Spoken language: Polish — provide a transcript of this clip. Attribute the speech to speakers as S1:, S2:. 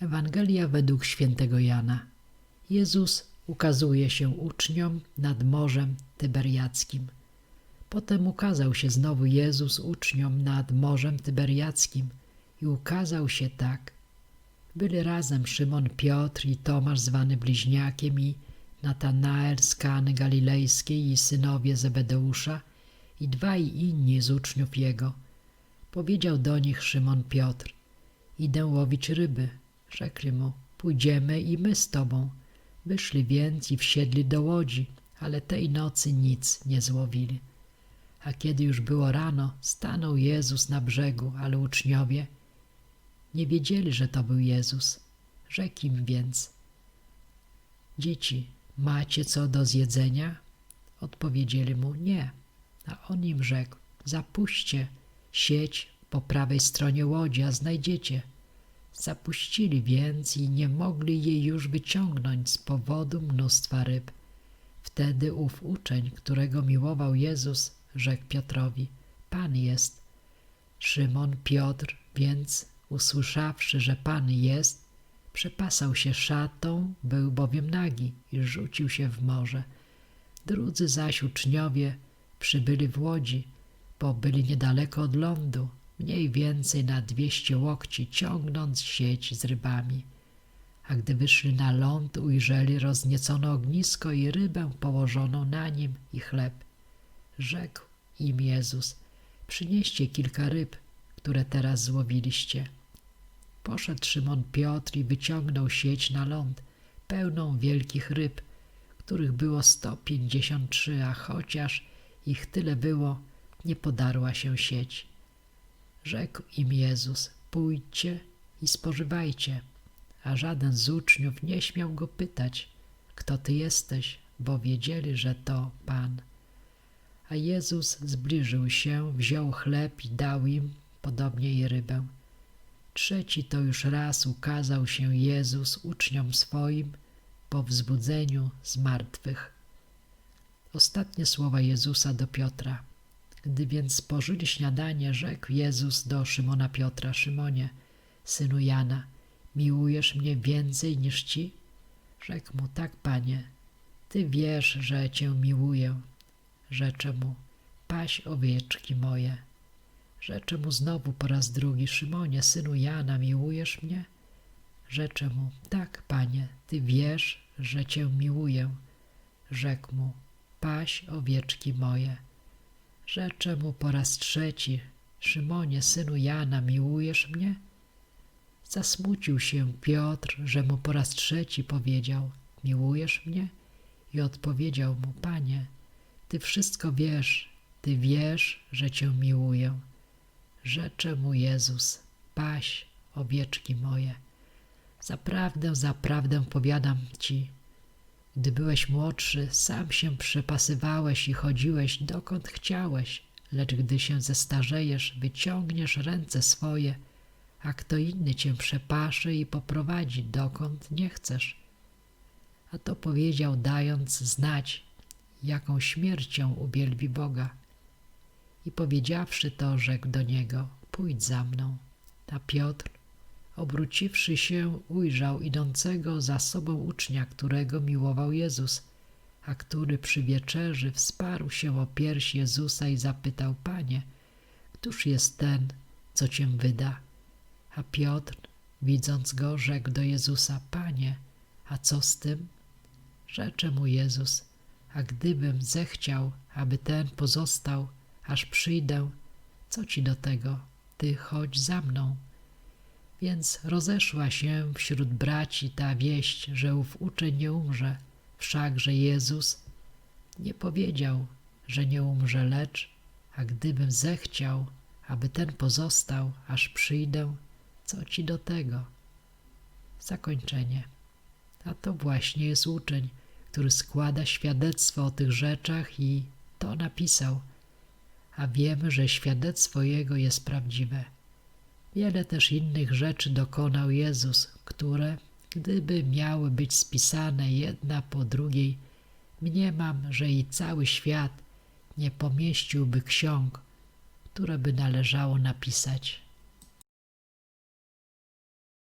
S1: Ewangelia według świętego Jana. Jezus ukazuje się uczniom nad Morzem Tyberiackim. Potem ukazał się znowu Jezus uczniom nad Morzem Tyberiackim i ukazał się tak. Byli razem Szymon Piotr i Tomasz zwany Bliźniakiem i Natanael z Kany Galilejskiej i synowie Zebedeusza i dwaj inni z uczniów Jego. Powiedział do nich Szymon Piotr, idę łowić ryby. Rzekli mu, pójdziemy i my z tobą. Wyszli więc i wsiedli do łodzi, ale tej nocy nic nie złowili. A kiedy już było rano, stanął Jezus na brzegu, ale uczniowie nie wiedzieli, że to był Jezus. Rzekł im więc, dzieci, macie co do zjedzenia? Odpowiedzieli mu, nie. A on im rzekł, zapuśćcie sieć po prawej stronie łodzi, a znajdziecie. Zapuścili więc i nie mogli jej już wyciągnąć z powodu mnóstwa ryb. Wtedy ów uczeń, którego miłował Jezus, rzekł Piotrowi, Pan jest. Szymon Piotr więc, usłyszawszy, że Pan jest, przepasał się szatą, był bowiem nagi i rzucił się w morze. Drudzy zaś uczniowie przybyli w łodzi, bo byli niedaleko od lądu, mniej więcej na dwieście łokci, ciągnąc sieć z rybami. A gdy wyszli na ląd, ujrzeli rozniecone ognisko i rybę położoną na nim i chleb. Rzekł im Jezus, przynieście kilka ryb, które teraz złowiliście. Poszedł Szymon Piotr i wyciągnął sieć na ląd, pełną wielkich ryb, których było sto pięćdziesiąt trzy, a chociaż ich tyle było, nie podarła się sieć. Rzekł im Jezus, pójdźcie i spożywajcie. A żaden z uczniów nie śmiał go pytać, kto ty jesteś, bo wiedzieli, że to Pan. A Jezus zbliżył się, wziął chleb i dał im, podobnie i rybę. Trzeci to już raz ukazał się Jezus uczniom swoim po wzbudzeniu z martwych. Ostatnie słowa Jezusa do Piotra. Gdy więc spożyli śniadanie, rzekł Jezus do Szymona Piotra, Szymonie, synu Jana, miłujesz mnie więcej niż ci? Rzekł mu, tak, panie, ty wiesz, że cię miłuję. Rzecze mu, paś owieczki moje. Rzecze mu znowu po raz drugi, Szymonie, synu Jana, miłujesz mnie? Rzecze mu, tak, panie, ty wiesz, że cię miłuję. Rzekł mu, paś owieczki moje. Rzeczę mu po raz trzeci, Szymonie, synu Jana, miłujesz mnie? Zasmucił się Piotr, że mu po raz trzeci powiedział, miłujesz mnie? I odpowiedział mu, Panie, Ty wszystko wiesz, Ty wiesz, że Cię miłuję. Rzecze mu Jezus, paś owieczki moje. Zaprawdę, zaprawdę powiadam Ci, gdy byłeś młodszy, sam się przepasywałeś i chodziłeś dokąd chciałeś, lecz gdy się zestarzejesz, wyciągniesz ręce swoje, a kto inny cię przepaszy i poprowadzi dokąd nie chcesz. A to powiedział, dając znać, jaką śmiercią uwielbi Boga. I powiedziawszy to, rzekł do niego, pójdź za mną. A Piotr Obróciwszy się, ujrzał idącego za sobą ucznia, którego miłował Jezus, a który przy wieczerzy wsparł się o pierś Jezusa i zapytał, Panie, któż jest ten, co Cię wyda? A Piotr, widząc go, rzekł do Jezusa, Panie, a co z tym? Rzecze mu Jezus, a gdybym zechciał, aby ten pozostał, aż przyjdę, co Ci do tego? Ty chodź za mną. Więc rozeszła się wśród braci ta wieść, że ów uczeń nie umrze, wszakże Jezus nie powiedział, że nie umrze, lecz, a gdybym zechciał, aby ten pozostał, aż przyjdę, co ci do tego? Zakończenie. A to właśnie jest uczeń, który składa świadectwo o tych rzeczach i to napisał, a wiemy, że świadectwo jego jest prawdziwe. Wiele też innych rzeczy dokonał Jezus, które, gdyby miały być spisane jedna po drugiej, mniemam, że i cały świat nie pomieściłby ksiąg, które by należało napisać.